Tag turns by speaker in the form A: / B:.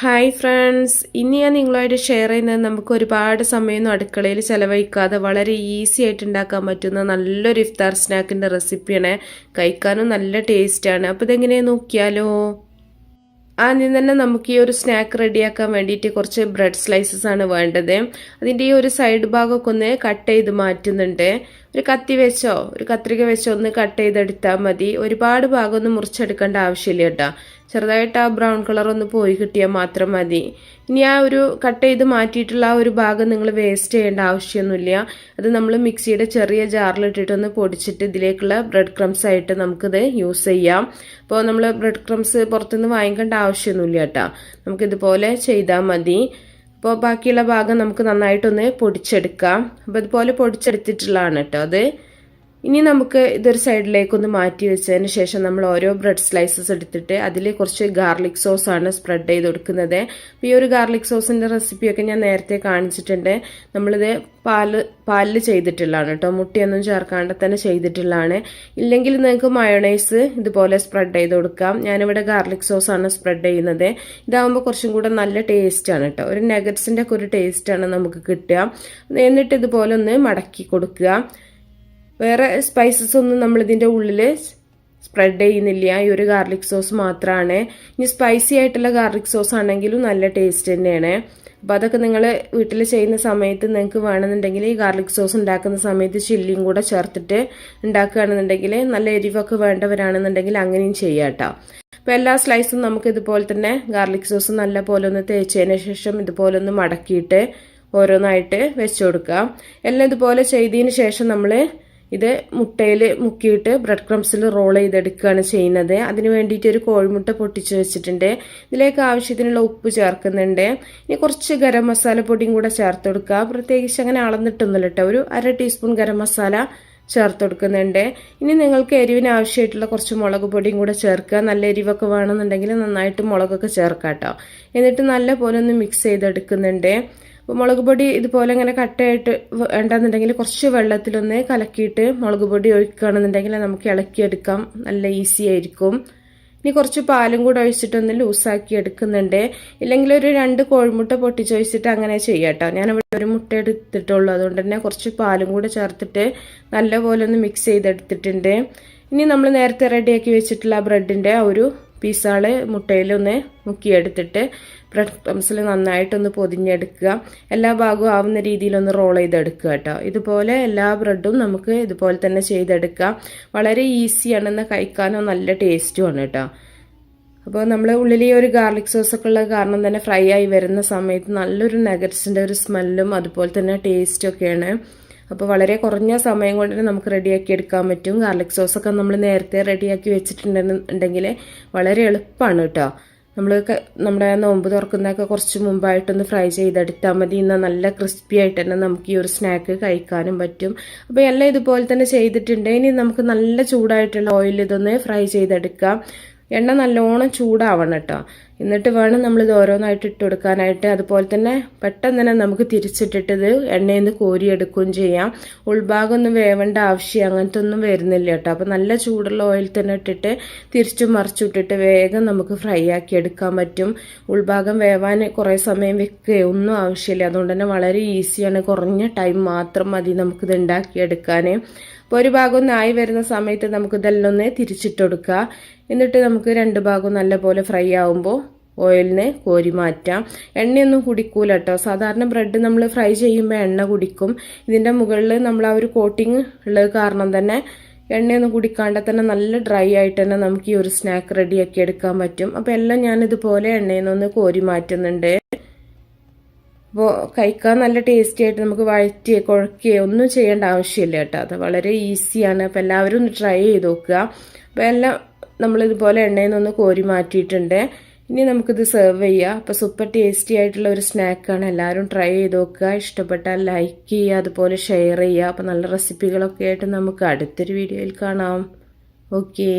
A: Hi friends ഇനി ഞാൻ നിങ്ങളുമായിട്ട് ഷെയർ ചെയ്യുന്നത് നമുക്ക് ഒരുപാട് സമയമൊന്നും അടുക്കളയിൽ ചിലവഴിക്കാതെ വളരെ ഈസി ആയിട്ട് ഉണ്ടാക്കാൻ പറ്റുന്ന നല്ലൊരു ഇഫ്താർ സ്നാക്കിന്റെ റെസിപ്പിയാണ് കഴിക്കാനും നല്ല ടേസ്റ്റാണ് അപ്പോൾ ഇതെങ്ങനെയാണ് നോക്കിയാലോ? ആദ്യം തന്നെ നമുക്ക് ഈ ഒരു സ്നാക്ക് റെഡിയാക്കാൻ വേണ്ടിയിട്ട് കുറച്ച് ബ്രെഡ് സ്ലൈസസ് ആണ് വേണ്ടത്. അതിന്റെ ഈ ഒരു സൈഡ് ഭാഗമൊക്കെ ഒന്ന് കട്ട് ചെയ്ത് മാറ്റുന്നുണ്ട്. ഒരു കത്തി വെച്ചോ ഒരു കത്രിക വെച്ചോ ഒന്ന് കട്ട് ചെയ്തെടുത്താൽ മതി. ഒരുപാട് ഭാഗം ഒന്ന് മുറിച്ചെടുക്കേണ്ട ആവശ്യമില്ല കേട്ടോ. ചെറുതായിട്ട് ആ ബ്രൗൺ കളർ ഒന്ന് പോയി കിട്ടിയാൽ മാത്രം മതി. ഇനി ആ ഒരു കട്ട് ചെയ്ത് മാറ്റിയിട്ടുള്ള ആ ഒരു ഭാഗം നിങ്ങൾ വേസ്റ്റ് ചെയ്യേണ്ട ആവശ്യമൊന്നുമില്ല. അത് നമ്മൾ മിക്സിയുടെ ചെറിയ ജാറിലിട്ടിട്ടൊന്ന് പൊടിച്ചിട്ട് ഇതിലേക്കുള്ള ബ്രെഡ് ക്രംസ് ആയിട്ട് നമുക്കിത് യൂസ് ചെയ്യാം. അപ്പോൾ നമ്മൾ ബ്രെഡ് ക്രംസ് പുറത്തുനിന്ന് വാങ്ങിക്കേണ്ട ആവശ്യമൊന്നുമില്ല കേട്ടോ. നമുക്കിതുപോലെ ചെയ്താൽ മതി. അപ്പോൾ ബാക്കിയുള്ള ഭാഗം നമുക്ക് നന്നായിട്ടൊന്ന് പൊടിച്ചെടുക്കാം. അപ്പോൾ ഇതുപോലെ പൊടിച്ചെടുത്തിട്ടുള്ളതാണ് കേട്ടോ അത്. ഇനി നമുക്ക് ഇതൊരു സൈഡിലേക്കൊന്ന് മാറ്റി വെച്ചതിന് ശേഷം നമ്മൾ ഓരോ ബ്രെഡ് സ്ലൈസസ് എടുത്തിട്ട് അതിൽ കുറച്ച് ഗാർലിക് സോസ് ആണ് സ്പ്രെഡ് ചെയ്ത് കൊടുക്കുന്നത്. ഈ ഒരു ഗാർലിക് സോസിന്റെ റെസിപ്പിയൊക്കെ ഞാൻ നേരത്തെ കാണിച്ചിട്ടുണ്ട്. നമ്മളിത് പാൽ പാലിൽ ചെയ്തിട്ടുള്ളതാണ് കേട്ടോ. മുട്ടിയൊന്നും ചേർക്കാണ്ട് തന്നെ ചെയ്തിട്ടുള്ളതാണ്. ഇല്ലെങ്കിൽ നിങ്ങൾക്ക് മയോണൈസ് ഇതുപോലെ സ്പ്രെഡ് ചെയ്ത് കൊടുക്കാം. ഞാനിവിടെ ഗാർലിക് സോസാണ് സ്പ്രെഡ് ചെയ്യുന്നത്. ഇതാകുമ്പോൾ കുറച്ചും കൂടെ നല്ല ടേസ്റ്റാണ് കേട്ടോ. ഒരു നെഗറ്റ്സിന്റെ ഒക്കെ ഒരു ടേസ്റ്റാണ് നമുക്ക് കിട്ടുക. എന്നിട്ട് ഇതുപോലെ ഒന്ന് മടക്കി കൊടുക്കുക. വേറെ സ്പൈസസ് ഒന്നും നമ്മളിതിന്റെ ഉള്ളിൽ സ്പ്രെഡ് ചെയ്യുന്നില്ല. ഈ ഒരു ഗാർലിക് സോസ് മാത്രമാണ് ഇനി സ്പൈസി ആയിട്ടുള്ള ഗാർലിക് സോസ് ആണെങ്കിലും നല്ല ടേസ്റ്റ് തന്നെയാണ്. അപ്പോൾ അതൊക്കെ നിങ്ങൾ വീട്ടിൽ ചെയ്യുന്ന സമയത്ത് നിങ്ങൾക്ക് വേണമെന്നുണ്ടെങ്കിൽ ഈ ഗാർലിക് സോസ് ഉണ്ടാക്കുന്ന സമയത്ത് ചില്ലിയും കൂടെ ചേർത്തിട്ട് ഉണ്ടാക്കുകയാണെന്നുണ്ടെങ്കിൽ നല്ല എരിവൊക്കെ വേണ്ടവരാണെന്നുണ്ടെങ്കിൽ അങ്ങനെയും ചെയ്യാം കേട്ടോ. അപ്പോൾ എല്ലാ സ്ലൈസും നമുക്ക് ഇതുപോലെ തന്നെ ഗാർലിക് സോസ് നല്ല പോലെ ഒന്ന് തേച്ചതിന് ശേഷം ഇതുപോലെ ഒന്ന് മടക്കിയിട്ട് ഓരോന്നായിട്ട് വെച്ചു കൊടുക്കാം. എല്ലാം ഇതുപോലെ ചെയ്തതിന് ശേഷം നമ്മൾ ഇത് മുട്ടയിൽ മുക്കിയിട്ട് ബ്രെഡ് ക്രംസിൽ റോൾ ചെയ്തെടുക്കുകയാണ് ചെയ്യുന്നത്. അതിന് വേണ്ടിയിട്ട് ഒരു കോഴിമുട്ട പൊട്ടിച്ച് വെച്ചിട്ടുണ്ട്. ഇതിലേക്ക് ആവശ്യത്തിനുള്ള ഉപ്പ് ചേർക്കുന്നുണ്ട്. ഇനി കുറച്ച് ഗരം മസാല പൊടിയും കൂടെ ചേർത്ത് കൊടുക്കുക. പ്രത്യേകിച്ച് അങ്ങനെ അളന്നിട്ടൊന്നുമില്ല കേട്ടോ. ഒരു അര ടീസ്പൂൺ ഗരം മസാല ചേർത്ത് കൊടുക്കുന്നുണ്ട്. ഇനി നിങ്ങൾക്ക് എരിവിന് ആവശ്യമായിട്ടുള്ള കുറച്ച് മുളക് പൊടിയും കൂടെ ചേർക്കുക. നല്ല എരിവൊക്കെ വേണമെന്നുണ്ടെങ്കിൽ നന്നായിട്ട് മുളകൊക്കെ ചേർക്കാം കേട്ടോ. എന്നിട്ട് നല്ല പോലെ ഒന്ന് മിക്സ് ചെയ്തെടുക്കുന്നുണ്ട്. മുളക് പൊടി ഇതുപോലെ ഇങ്ങനെ കട്ടയായിട്ട് വേണ്ടെന്നുണ്ടെങ്കിൽ കുറച്ച് വെള്ളത്തിലൊന്ന് കലക്കിയിട്ട് മുളക് പൊടി ഒഴിക്കുകയാണെന്നുണ്ടെങ്കിൽ നമുക്ക് ഇളക്കിയെടുക്കാം. നല്ല ഈസി ആയിരിക്കും. ഇനി കുറച്ച് പാലും കൂടെ ഒഴിച്ചിട്ടൊന്ന് ലൂസാക്കി എടുക്കുന്നുണ്ട്. ഇല്ലെങ്കിൽ ഒരു രണ്ട് കോഴിമുട്ട പൊട്ടിച്ചൊഴിച്ചിട്ട് അങ്ങനെ ചെയ്യാട്ടോ ഞാനിവിടെ ഒരു മുട്ട എടുത്തിട്ടുള്ളൂ. അതുകൊണ്ട് തന്നെ കുറച്ച് പാലും കൂടെ ചേർത്തിട്ട് നല്ലപോലെ ഒന്ന് മിക്സ് ചെയ്തെടുത്തിട്ടുണ്ട്. ഇനി നമ്മൾ നേരത്തെ റെഡിയാക്കി വെച്ചിട്ടുള്ള ബ്രെഡിന്റെ ആ ഒരു പീസാൾ മുട്ടയിലൊന്ന് മുക്കിയെടുത്തിട്ട് ബ്രെഡ് ക്രംസിൽ നന്നായിട്ടൊന്ന് പൊതിഞ്ഞെടുക്കുക. എല്ലാ ഭാഗവും ആവുന്ന രീതിയിലൊന്ന് റോൾ ചെയ്തെടുക്കുക കേട്ടോ. ഇതുപോലെ എല്ലാ ബ്രെഡും നമുക്ക് ഇതുപോലെ തന്നെ ചെയ്തെടുക്കാം. വളരെ ഈസിയാണെന്ന് കഴിക്കാനോ നല്ല ടേസ്റ്റുമാണ് കേട്ടോ. അപ്പോൾ നമ്മൾ ഉള്ളിൽ ഈ ഒരു ഗാർലിക് സോസൊക്കെ ഉള്ള കാരണം തന്നെ ഫ്രൈ ആയി വരുന്ന സമയത്ത് നല്ലൊരു നഗറ്റ്സിന്റെ ഒരു സ്മെല്ലും അതുപോലെ തന്നെ ടേസ്റ്റും ഒക്കെയാണ്. അപ്പോൾ വളരെ കുറഞ്ഞ സമയം കൊണ്ട് തന്നെ നമുക്ക് റെഡിയാക്കി എടുക്കാൻ പറ്റും. ഗാർലിക് സോസൊക്കെ നമ്മൾ നേരത്തെ റെഡിയാക്കി വെച്ചിട്ടുണ്ടെന്നുണ്ടെങ്കിൽ വളരെ എളുപ്പമാണ് കേട്ടോ നമ്മൾ നമ്മുടെ നോമ്പ് തുറക്കുന്നതൊക്കെ കുറച്ച് മുമ്പായിട്ടൊന്ന് ഫ്രൈ ചെയ്തെടുത്താൽ മതി. എന്നാൽ നല്ല ക്രിസ്പി ആയിട്ട് തന്നെ നമുക്ക് ഈ ഒരു സ്നാക്ക് കഴിക്കാനും പറ്റും. അപ്പോൾ എല്ലാം ഇതുപോലെ തന്നെ ചെയ്തിട്ടുണ്ട്. ഇനി നമുക്ക് നല്ല ചൂടായിട്ടുള്ള ഓയിൽ ഇതൊന്ന് ഫ്രൈ ചെയ്തെടുക്കാം. എണ്ണ നല്ലോണം ചൂടാവണം കേട്ടോ എന്നിട്ട് വേണം നമ്മൾ ഇത് ഓരോന്നായിട്ട് ഇട്ട് കൊടുക്കാനായിട്ട്. അതുപോലെ തന്നെ പെട്ടെന്ന് തന്നെ നമുക്ക് തിരിച്ചിട്ടിട്ട് ഇത് എണ്ണയിൽ നിന്ന് കോരിയെടുക്കുകയും ചെയ്യാം. ഉൾഭാഗം ഒന്നും വേവേണ്ട ആവശ്യം അങ്ങനത്തെ ഒന്നും വരുന്നില്ല കേട്ടോ. അപ്പോൾ നല്ല ചൂടുള്ള ഓയിൽ തന്നെ ഇട്ടിട്ട് തിരിച്ചും മറിച്ചിട്ടിട്ട് വേഗം നമുക്ക് ഫ്രൈ ആക്കി എടുക്കാൻ പറ്റും. ഉൾഭാഗം വേവാൻ കുറേ സമയം വെക്കുകയോ ഒന്നും ആവശ്യമില്ല. അതുകൊണ്ട് തന്നെ വളരെ ഈസിയാണ് കുറഞ്ഞ ടൈം മാത്രം മതി നമുക്കിത് ഉണ്ടാക്കിയെടുക്കാൻ അപ്പോൾ ഒരു ഭാഗം ആയി വരുന്ന സമയത്ത് നമുക്ക് ഇതെല്ലാം ഒന്ന് തിരിച്ചിട്ട് കൊടുക്കുക. എന്നിട്ട് നമുക്ക് രണ്ട് ഭാഗവും നല്ലപോലെ ഫ്രൈ ആവുമ്പോൾ ഓയിലിനെ കോരി മാറ്റാം. എണ്ണയൊന്നും കുടിക്കൂല കേട്ടോ സാധാരണ ബ്രെഡ് നമ്മൾ ഫ്രൈ ചെയ്യുമ്പോൾ എണ്ണ കുടിക്കും. ഇതിന്റെ മുകളിൽ നമ്മൾ ആ ഒരു കോട്ടിങ് ഉള്ളത് കാരണം തന്നെ എണ്ണയൊന്നും കുടിക്കാണ്ട് തന്നെ നല്ല ഡ്രൈ ആയിട്ട് തന്നെ നമുക്ക് ഈ ഒരു സ്നാക്ക് റെഡിയാക്കി എടുക്കാൻ പറ്റും. അപ്പോൾ എല്ലാം ഞാനിതുപോലെ എണ്ണയിൽ നിന്നൊന്ന് കോരി മാറ്റുന്നുണ്ട്. അപ്പോൾ കഴിക്കാൻ നല്ല ടേസ്റ്റി ആയിട്ട് നമുക്ക് വഴറ്റിയോ കുഴക്കുകയോ ഒന്നും ചെയ്യേണ്ട ആവശ്യമില്ല കേട്ടോ. അത് വളരെ ഈസിയാണ്. അപ്പോൾ എല്ലാവരും ഒന്ന് ട്രൈ ചെയ്ത് നോക്കുക. അപ്പോൾ എല്ലാം നമ്മളിതുപോലെ എണ്ണയിൽ നിന്ന് കോരി മാറ്റിയിട്ടുണ്ട്. ഇനി നമുക്കിത് സെർവ് ചെയ്യാം. അപ്പോൾ സൂപ്പർ ടേസ്റ്റി ആയിട്ടുള്ള ഒരു സ്നാക്കാണ് എല്ലാവരും ട്രൈ ചെയ്ത് നോക്കുക. ഇഷ്ടപ്പെട്ടാൽ ലൈക്ക് ചെയ്യുക. അതുപോലെ ഷെയർ ചെയ്യുക. അപ്പോൾ നല്ല റെസിപ്പികളൊക്കെ ആയിട്ട് നമുക്ക് അടുത്തൊരു വീഡിയോയിൽ കാണാം. ഓക്കേ